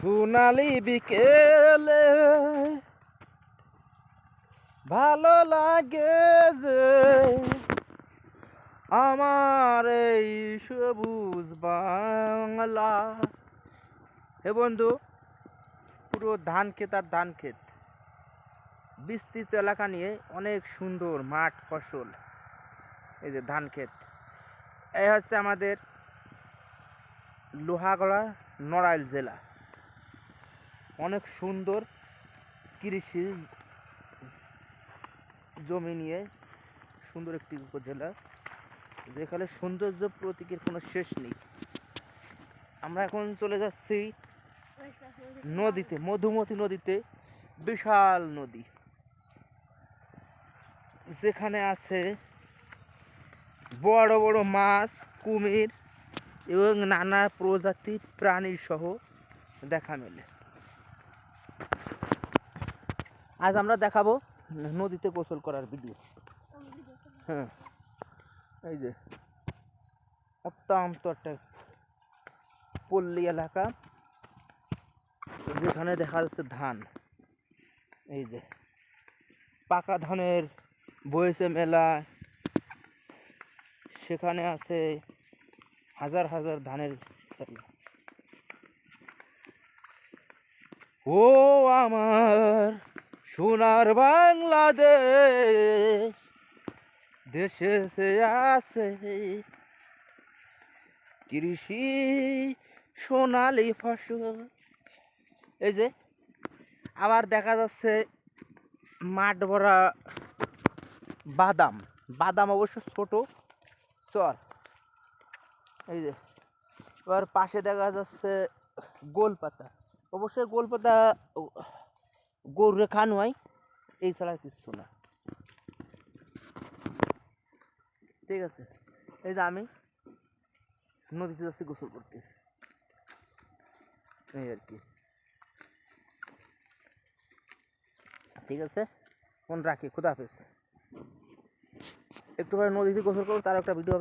সোনালি বিকেলে ভালো লাগে যে আমার এই সবুজ বাংলা। হে বন্ধু, পুরো ধান ক্ষেত আর ধান ক্ষেত। বিস্তৃত এলাকা নিয়ে অনেক সুন্দর মাঠ, ফসল। এই যে ধান ক্ষেত। এই হচ্ছে আমাদের লোহাগড়া নড়াইল জেলা। অনেক সুন্দর কৃষি জমি নিয়ে সুন্দর একটি উপজেলা। যেখানে সৌন্দর্য প্রতীকের কোনো শেষ নেই। আমরা এখন চলে যাচ্ছি নদীতে, মধুমতি নদীতে, বিশাল নদী। যেখানে আছে বড় বড় মাছ, কুমির এবং নানা প্রজাতির প্রাণী সহ দেখা মেলে। আজ আমরা দেখাবো নদীতে গোসল করার ভিডিও হ্যাঁ। এই যে, অত্যন্ত একটা পল্লী এলাকা, যেখানে দেখা যাচ্ছে ধান। এই যে, পাকা ধানের বয়েছে মেলা, সেখানে আছে হাজার হাজার ধানের ও আমার সোনার বাংলাদেশ, দেশে আছে। কৃষি সোনালি ফসল। এই যে, আবার দেখা যাচ্ছে মাঠ ভরা বাদাম। বাদাম অবশ্য ছোট। চর এই যে, এবার পাশে দেখা যাচ্ছে গোল পাতা অবশ্যই গোল পাতা গরুরে খান হয় এই ছাড়া কিচ্ছু না। ঠিক আছে, এই যে আমি নদীতে যাচ্ছি, গোসল করতে। এই আর কি। ঠিক আছে ফোন রাখি, খুদা হাফেজ। একটু পরে নদীতে গোসল করব, তার একটা ভিডিও হবে।